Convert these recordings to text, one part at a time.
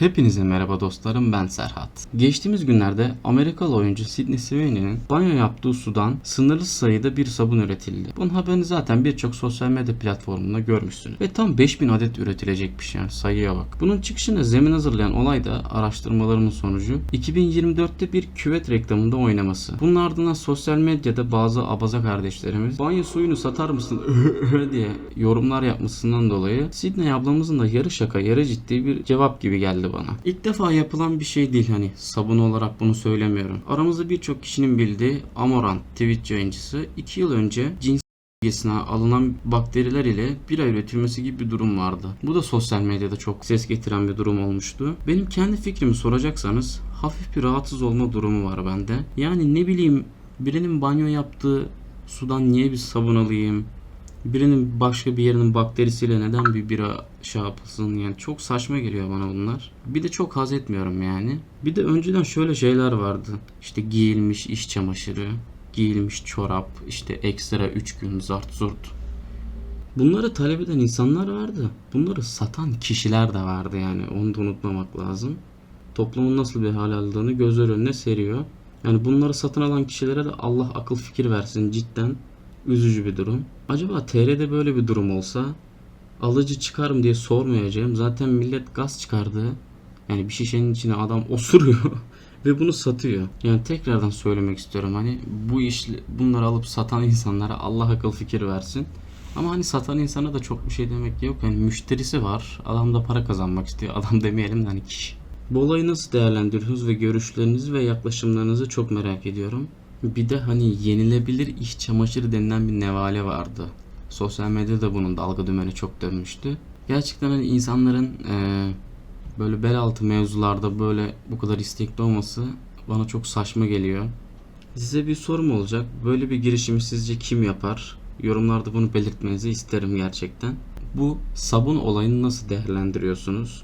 Hepinize merhaba dostlarım ben Serhat. Geçtiğimiz günlerde Amerikalı oyuncu Sidney Sweeney'nin banyo yaptığı sudan sınırlı sayıda bir sabun üretildi. Bunun haberini zaten birçok sosyal medya platformunda görmüşsünüz. Ve tam 5000 adet üretilecekmiş yani sayıya bak. Bunun çıkışına zemin hazırlayan olay da araştırmalarımın sonucu 2024'te bir küvet reklamında oynaması. Bunun ardından sosyal medyada bazı abaza kardeşlerimiz banyo suyunu satar mısın diye yorumlar yapmasından dolayı Sidney ablamızın da yarı şaka yarı ciddi bir cevap gibi geldi bana. İlk defa yapılan bir şey değil hani sabun olarak bunu söylemiyorum. Aramızda birçok kişinin bildiği Amorant Twitch yayıncısı 2 yıl önce cins bölgesine alınan bakteriler ile bira üretilmesi gibi bir durum vardı. Bu da sosyal medyada çok ses getiren bir durum olmuştu. Benim kendi fikrimi soracaksanız hafif bir rahatsız olma durumu var bende. Yani ne bileyim birinin banyo yaptığı sudan niye bir sabun alayım? Birinin başka bir yerinin bakterisiyle neden bir bira şey yapılsın yani çok saçma geliyor bana bunlar. Bir de çok haz etmiyorum yani. Bir de önceden şöyle şeyler vardı. İşte giyilmiş iş çamaşırı, giyilmiş çorap, işte ekstra 3 gün zart zurt. Bunları talep eden insanlar vardı. Bunları satan kişiler de vardı yani. Onu da unutmamak lazım. Toplumun nasıl bir hal aldığını gözler önüne seriyor. Yani bunları satın alan kişilere de Allah akıl fikir versin cidden. Üzücü bir durum. Acaba TR'de böyle bir durum olsa alıcı çıkarım diye sormayacağım. Zaten millet gaz çıkardı. Yani bir şişenin içine adam osuruyor ve bunu satıyor. Yani tekrardan söylemek istiyorum hani bu iş bunları alıp satan insanlara Allah akıl fikir versin. Ama hani satan insana da çok bir şey demek yok. Yani müşterisi var. Adam da para kazanmak istiyor. Adam demeyelim de hani kişi. Bu olayı nasıl değerlendiriyorsunuz ve görüşlerinizi ve yaklaşımlarınızı çok merak ediyorum. Bir de hani yenilebilir iş çamaşırı denilen bir nevale vardı. Sosyal medyada bunun dalga dümeni çok dönmüştü. Gerçekten hani insanların eee, böyle bel altı mevzularda böyle bu kadar istekli olması bana çok saçma geliyor. Size bir sorum olacak. Böyle bir girişimi sizce kim yapar? Yorumlarda bunu belirtmenizi isterim gerçekten. Bu sabun olayını nasıl değerlendiriyorsunuz?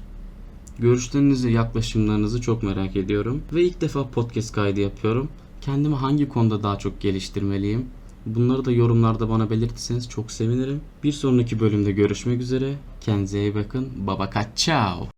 Görüşlerinizi, yaklaşımlarınızı çok merak ediyorum. Ve ilk defa podcast kaydı yapıyorum. Kendimi hangi konuda daha çok geliştirmeliyim? Bunları da yorumlarda bana belirtirseniz çok sevinirim. Bir sonraki bölümde görüşmek üzere. Kendinize iyi bakın. Baba ciao.